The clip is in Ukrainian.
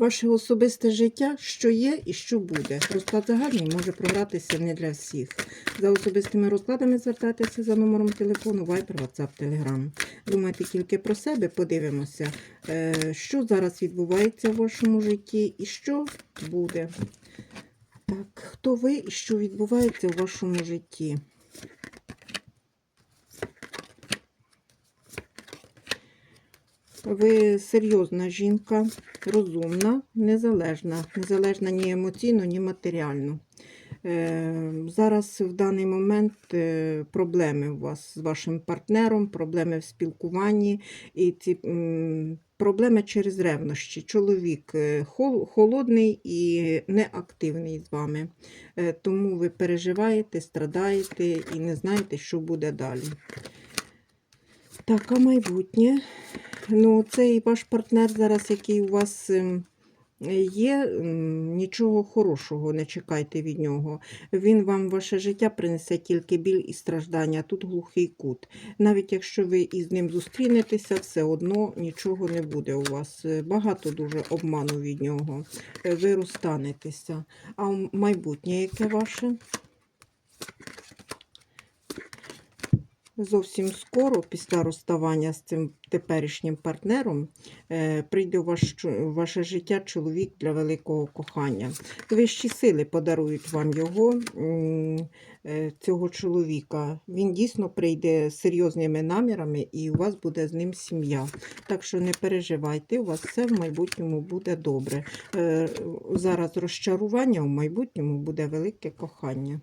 Ваше особисте життя, що є і що буде. Розклад загальний може програтися не для всіх. За особистими розкладами звертайтеся за номером телефону Viber, WhatsApp, Telegram. Думайте тільки про себе, подивимося, е, що зараз відбувається в вашому житті і що буде. Так, хто ви і що відбувається в вашому житті? Ви серйозна жінка, розумна, незалежна, незалежна ні емоційно, ні матеріально. Е, Зараз в даний момент е, проблеми у вас з вашим партнером, проблеми в спілкуванні і ці проблеми через ревнощі. Чоловік е, хол- холодний і неактивний з вами. Тому ви переживаєте, страдаєте і не знаєте, що буде далі. Так, а майбутнє. Ну, цей ваш партнер зараз, який у вас ем, є, нічого хорошого не чекайте від нього. Він вам ваше життя принесе тільки біль і страждання. Тут глухий кут. Навіть якщо ви із ним зустрінетеся, все одно нічого не буде у вас. Е, Багато дуже обману від нього. Е, Ви розстанетеся. А майбутнє яке ваше? Зовсім скоро, після розставання з цим теперішнім партнером, е, прийде в ваше життя чоловік для великого кохання. Вищі сили подарують вам його, е, цього чоловіка. Він дійсно прийде з серйозними намірами, і у вас буде з ним сім'я. Так що не переживайте, у вас все в майбутньому буде добре. Е, Зараз розчарування, в майбутньому буде велике кохання.